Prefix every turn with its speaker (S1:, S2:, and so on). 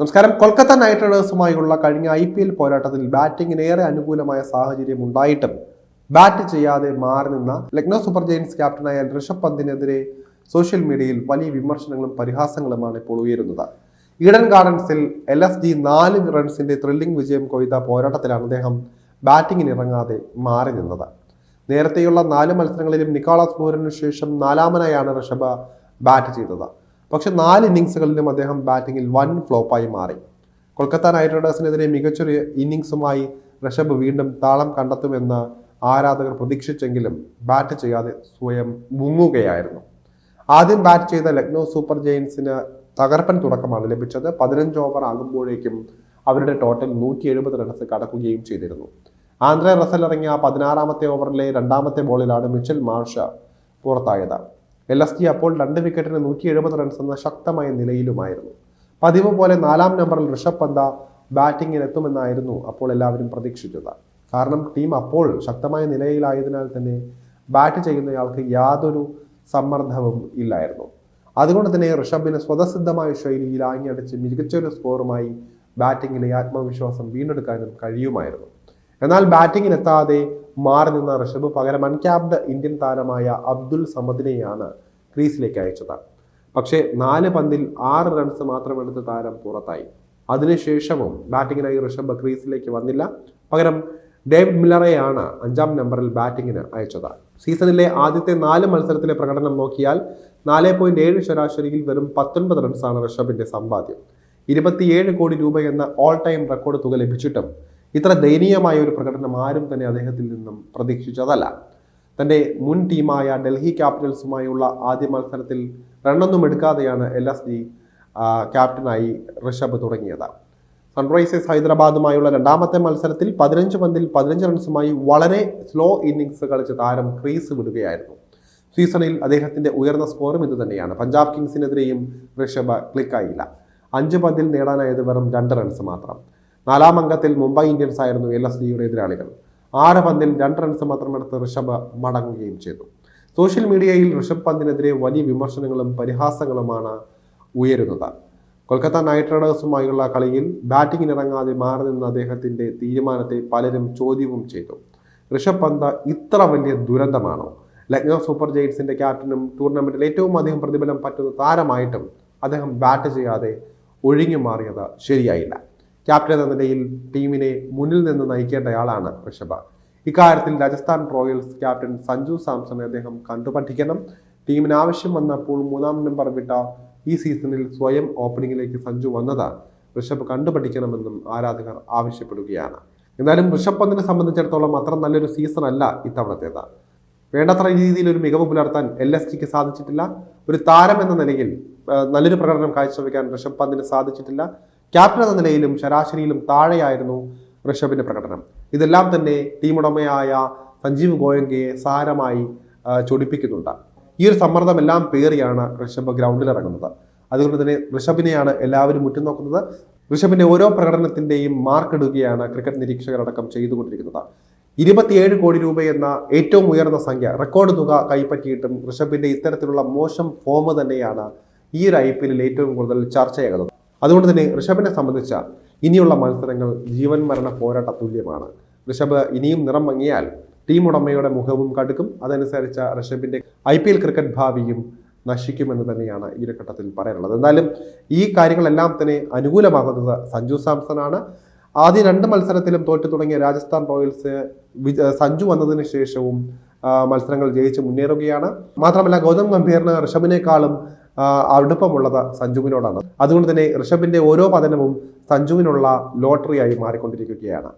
S1: നമസ്കാരം. കൊൽക്കത്ത നൈറ്റ് റൈഡേഴ്സുമായുള്ള കഴിഞ്ഞ I P L പോരാട്ടത്തിൽ ബാറ്റിംഗിന് ഏറെ അനുകൂലമായ സാഹചര്യം ഉണ്ടായിട്ടും ബാറ്റ് ചെയ്യാതെ മാറി നിന്ന ലക്നൗ സൂപ്പർ ജയൻസ് ക്യാപ്റ്റനായ ഋഷഭ് പന്തിനെതിരെ സോഷ്യൽ മീഡിയയിൽ വലിയ വിമർശനങ്ങളും പരിഹാസങ്ങളുമാണ് ഇപ്പോൾ ഉയരുന്നത്. ഈഡൻ ഗാർഡൻസിൽ എൽ എസ് ജി നാല് റൺസിന്റെ ത്രില്ലിംഗ് വിജയം കൊയ്ത പോരാട്ടത്തിലാണ് അദ്ദേഹം ബാറ്റിംഗിന് ഇറങ്ങാതെ മാറി നിന്നത്. നേരത്തെയുള്ള നാല് മത്സരങ്ങളിലും നിക്കോളാസ് മൂരനു ശേഷം നാലാമനായാണ് ഋഷഭ ബാറ്റ് ചെയ്തത്. പക്ഷെ നാല് ഇന്നിങ്സുകളിലും അദ്ദേഹം ബാറ്റിങ്ങിൽ വൺ ഫ്ലോപ്പായി മാറി. കൊൽക്കത്ത നൈറ്റ് റൈഡേഴ്സിനെതിരെ മികച്ചൊരു ഇന്നിങ്സുമായി ഋഷഭ് വീണ്ടും താളം കണ്ടെത്തുമെന്ന് ആരാധകർ പ്രതീക്ഷിച്ചെങ്കിലും ബാറ്റ് ചെയ്യാതെ സ്വയം മുങ്ങുകയായിരുന്നു. ആദ്യം ബാറ്റ് ചെയ്ത ലക്നൗ സൂപ്പർ ജയൻസിന് തകർപ്പൻ തുടക്കമാണ് ലഭിച്ചത്. പതിനഞ്ച് ഓവർ ആകുമ്പോഴേക്കും അവരുടെ ടോട്ടൽ നൂറ്റി എഴുപത് റൺസ് കടക്കുകയും ചെയ്തിരുന്നു. ആന്ധ്ര റസൽ ഇറങ്ങിയ പതിനാറാമത്തെ ഓവറിലെ രണ്ടാമത്തെ ബോളിലാണ് മിച്ചൽ മാർഷ പുറത്തായത്. എൽ എസ് ജി അപ്പോൾ രണ്ട് വിക്കറ്റിന് നൂറ്റി എഴുപത് റൺസ് എന്ന ശക്തമായ നിലയിലുമായിരുന്നു. പതിവ് പോലെ നാലാം നമ്പറിൽ ഋഷഭ് പന്ത ബാറ്റിങ്ങിനെത്തുമെന്നായിരുന്നു അപ്പോൾ എല്ലാവരും പ്രതീക്ഷിച്ചത്. കാരണം ടീം അപ്പോൾ ശക്തമായ നിലയിലായതിനാൽ തന്നെ ബാറ്റ് ചെയ്യുന്നയാൾക്ക് യാതൊരു സമ്മർദ്ദവും ഇല്ലായിരുന്നു. അതുകൊണ്ട് തന്നെ ഋഷഭിന് സ്വതസിദ്ധമായ ശൈലിയിൽ ആഞ്ഞടിച്ച് മികച്ചൊരു സ്കോറുമായി ബാറ്റിങ്ങിലെ ആത്മവിശ്വാസം വീണ്ടെടുക്കാനും കഴിയുമായിരുന്നു. എന്നാൽ ബാറ്റിങ്ങിനെത്താതെ മാറി നിന്ന ഋഷഭ് പകരം അൺക്യാപ്ഡ് ഇന്ത്യൻ താരമായ അബ്ദുൽ സമദിനെയാണ് ക്രീസിലേക്ക് അയച്ചത്. പക്ഷേ നാല് പന്തിൽ ആറ് റൺസ് മാത്രം എടുത്ത താരം പുറത്തായി. അതിനുശേഷവും ബാറ്റിങ്ങിനായി ഋഷഭ് ക്രീസിലേക്ക് വന്നില്ല. പകരം ഡേവിഡ് മില്ലറെയാണ് അഞ്ചാം നമ്പറിൽ ബാറ്റിങ്ങിന് അയച്ചത്. സീസണിലെ ആദ്യത്തെ നാല് മത്സരത്തിലെ പ്രകടനം നോക്കിയാൽ നാല് പോയിന്റ് ഏഴ് ശരാശരിയിൽ വെറും പത്തൊൻപത് റൺസാണ് ഋഷഭിന്റെ സമ്പാദ്യം. ഇരുപത്തിയേഴ് കോടി രൂപ എന്ന ഓൾ ടൈം റെക്കോർഡ് തുക ലഭിച്ചിട്ടും ഇത്ര ദയനീയമായ ഒരു പ്രകടനം ആരും തന്നെ അദ്ദേഹത്തിൽ നിന്നും പ്രതീക്ഷിച്ചതല്ല തന്റെ മുൻ ടീമായ ഡൽഹി ക്യാപിറ്റൽസുമായുള്ള ആദ്യ മത്സരത്തിൽ റണ്ണൊന്നും എടുക്കാതെയാണ് എൽ എസ് ജി ക്യാപ്റ്റനായി ഋഷഭ് തുടങ്ങിയത്. സൺറൈസേഴ്സ് ഹൈദരാബാദുമായുള്ള രണ്ടാമത്തെ മത്സരത്തിൽ പതിനഞ്ച് പന്തിൽ പതിനഞ്ച് റൺസുമായി വളരെ സ്ലോ ഇന്നിങ്സ് കളിച്ച താരം ക്രീസ് വിടുകയായിരുന്നു. സീസണിൽ അദ്ദേഹത്തിന്റെ ഉയർന്ന സ്കോറും ഇത് തന്നെയാണ്. പഞ്ചാബ് കിങ്സിനെതിരെയും ഋഷഭ് ക്ലിക്കായില്ല. അഞ്ച് പന്തിൽ നേടാനായത് വെറും രണ്ട് റൺസ് മാത്രം. നാലാം അംഗത്തിൽ മുംബൈ ഇന്ത്യൻസ് ആയിരുന്നു എൽ എസ് ഡിയുടെ എതിരാളികൾ. ആറ് പന്തിൽ രണ്ട് റൺസ് മാത്രമെടുത്ത് ഋഷഭ മടങ്ങുകയും ചെയ്തു. സോഷ്യൽ മീഡിയയിൽ ഋഷഭ് പന്തിനെതിരെ വലിയ വിമർശനങ്ങളും പരിഹാസങ്ങളുമാണ് ഉയരുന്നത്. കൊൽക്കത്ത നൈറ്റ് റൈഡേഴ്സുമായുള്ള കളിയിൽ ബാറ്റിങ്ങിനിറങ്ങാതെ മാറി നിന്ന അദ്ദേഹത്തിന്റെ തീരുമാനത്തെ പലരും ചോദ്യവും ചെയ്തു. ഋഷഭ് പന്ത് ഇത്ര വലിയ ദുരന്തമാണോ? ലക്നൗ സൂപ്പർ ജയൻസിന്റെ ക്യാപ്റ്റനും ടൂർണമെന്റിൽ ഏറ്റവും അധികം പ്രതിഫലം പറ്റുന്ന താരമായിട്ടും അദ്ദേഹം ബാറ്റ് ചെയ്യാതെ ഒഴിഞ്ഞു മാറിയത് ശരിയായില്ല. ക്യാപ്റ്റൻ എന്ന നിലയിൽ ടീമിനെ മുന്നിൽ നിന്ന് നയിക്കേണ്ടയാളാണ് ഋഷഭ. ഇക്കാര്യത്തിൽ രാജസ്ഥാൻ റോയൽസ് ക്യാപ്റ്റൻ സഞ്ജു സാംസണെ അദ്ദേഹം കണ്ടുപഠിക്കണം. ടീമിന് ആവശ്യം വന്നപ്പോൾ മൂന്നാം നമ്പർ വിട്ട ഈ സീസണിൽ സ്വയം ഓപ്പണിംഗിലേക്ക് സഞ്ജു വന്നത് ഋഷഭ് കണ്ടുപഠിക്കണമെന്നും ആരാധകർ ആവശ്യപ്പെടുകയാണ്. എന്നാലും ഋഷഭ് പന്തിനെ സംബന്ധിച്ചിടത്തോളം അത്ര നല്ലൊരു സീസൺ അല്ല ഇത്തവണത്തേത്. വേണ്ടത്ര രീതിയിൽ ഒരു മികവ് പുലർത്താൻ എൽ എസ് ടിക്ക് സാധിച്ചിട്ടില്ല. ഒരു താരം എന്ന നിലയിൽ നല്ലൊരു പ്രകടനം കാഴ്ചവെക്കാൻ ഋഷഭ് പന്തിന് സാധിച്ചിട്ടില്ല. ക്യാപ്റ്റൻ എന്ന നിലയിലും ശരാശരിയിലും താഴെയായിരുന്നു ഋഷഭിന്റെ പ്രകടനം. ഇതെല്ലാം തന്നെ ടീമുടമയായ സഞ്ജീവ് ഗോയങ്കയെ സാരമായി ചൊടിപ്പിക്കുന്നുണ്ട്. ഈ ഒരു സമ്മർദ്ദമെല്ലാം പേറിയാണ് ഋഷഭ് ഗ്രൗണ്ടിൽ ഇറങ്ങുന്നത് അതുകൊണ്ട് തന്നെ ഋഷഭിനെയാണ് എല്ലാവരും ഉറ്റുനോക്കുന്നത്. ഋഷഭിന്റെ ഓരോ പ്രകടനത്തിന്റെയും മാർക്ക് ഇടുകയാണ് ക്രിക്കറ്റ് നിരീക്ഷകരടക്കം ചെയ്തുകൊണ്ടിരിക്കുന്നത്. ഇരുപത്തിയേഴ് കോടി രൂപ എന്ന ഏറ്റവും ഉയർന്ന സംഖ്യ റെക്കോർഡ് തുക കൈപ്പറ്റിയിട്ടും ഋഷഭിന്റെ ഇത്തരത്തിലുള്ള മോശം ഫോം തന്നെയാണ് ഈ ഒരു ഐ ഏറ്റവും കൂടുതൽ ചർച്ചയാകുന്നത്. അതുകൊണ്ട് തന്നെ ഋഷഭിനെ സംബന്ധിച്ച ഇനിയുള്ള മത്സരങ്ങൾ ജീവൻ മരണ പോരാട്ട തുല്യമാണ്. ഋഷഭ് ഇനിയും നിറം മങ്ങിയാൽ ടീം ഉടമയുടെ മുഖവും കടുക്കും. അതനുസരിച്ച ഋഷഭിന്റെ ഐ പി എൽ ക്രിക്കറ്റ് ഭാവിയും നശിക്കുമെന്ന് തന്നെയാണ് ഈ ഒരു ഘട്ടത്തിൽ പറയാനുള്ളത്. എന്തായാലും ഈ കാര്യങ്ങളെല്ലാം തന്നെ അനുകൂലമാകുന്നത് സഞ്ജു സാംസൺ ആണ് ആദ്യ രണ്ട് മത്സരത്തിലും തോറ്റു തുടങ്ങിയ രാജസ്ഥാൻ റോയൽസ് സഞ്ജു വന്നതിന് ശേഷവും മത്സരങ്ങൾ ജയിച്ച് മുന്നേറുകയാണ്. മാത്രമല്ല ഗൗതം ഗംഭീറിന് ഋഷഭിനേക്കാളും അടുപ്പമുള്ളത് സഞ്ജുവിനോടാണ്. അതുകൊണ്ട് തന്നെ ഋഷഭിന്റെ ഓരോ പതനവും സഞ്ജുവിനുള്ള ലോട്ടറിയായി മാറിക്കൊണ്ടിരിക്കുകയാണ്.